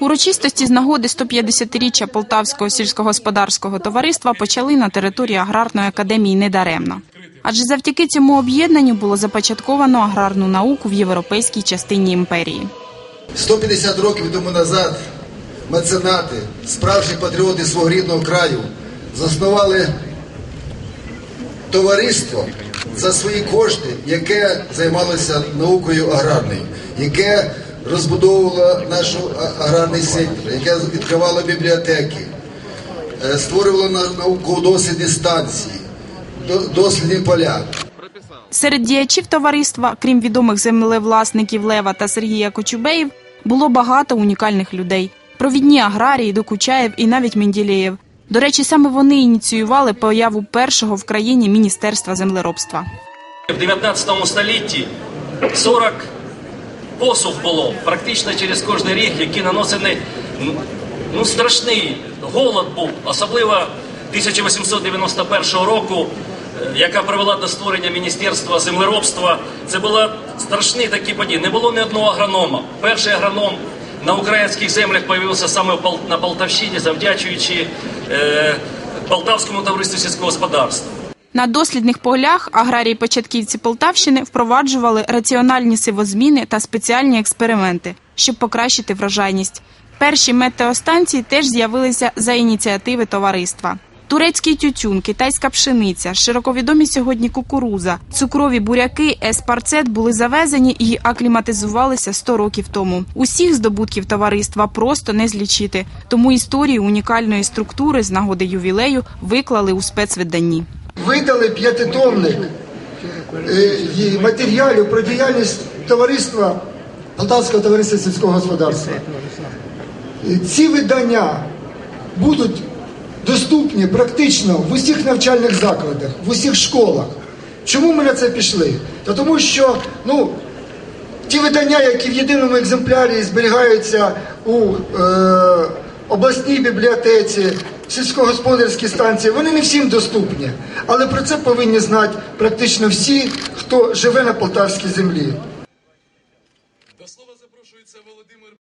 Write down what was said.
Урочистості з нагоди 150-річчя Полтавського сільськогосподарського товариства почали на території аграрної академії недаремно. Адже завдяки цьому об'єднанню було започатковано аграрну науку в європейській частині імперії. 150 років тому назад меценати, справжні патріоти свого рідного краю, заснували товариство за свої кошти, яке займалося наукою аграрною, яке розбудовувало наш аграрний сектор, яке відкривало бібліотеки, е, створювало науково-дослідні станції, до- дослідні поля. Серед діячів товариства, крім відомих землевласників Лева та Сергія Кочубеїв, було багато унікальних людей. Провідні аграрії, Докучаєв і навіть Менділеєв. До речі, саме вони ініціювали появу першого в країні міністерства землеробства. В 19 столітті 40 посух було практично через кожний рік, які наносили ну, ну, страшний голод був, особливо 1891 року, е, яка привела до створення Міністерства землеробства. Це були страшні такі події. Не було ні одного агронома. Перший агроном на українських землях з'явився саме на Полтавщині, завдячуючи е, Полтавському товариству сільського господарства. На дослідних полях аграрії-початківці Полтавщини впроваджували раціональні сивозміни та спеціальні експерименти, щоб покращити врожайність. Перші метеостанції теж з'явилися за ініціативи товариства. Турецький тютюн, китайська пшениця, широковідомі сьогодні кукуруза, цукрові буряки, еспарцет були завезені і акліматизувалися 100 років тому. Усіх здобутків товариства просто не злічити, тому історію унікальної структури з нагоди ювілею виклали у спецвиданні. Видали п'ятитомник е, матеріалів про діяльність товариства Полтавського товариства сільського господарства. Е, Ці видання будуть доступні практично в усіх навчальних закладах, в усіх школах. Чому ми на це пішли? Та тому що ну, ті видання, які в єдиному екземплярі зберігаються у е, обласній бібліотеці, сільськогосподарській станції, вони не всім доступні. Але про це повинні знати практично всі, хто живе на полтавській землі. До слова запрошується Володимир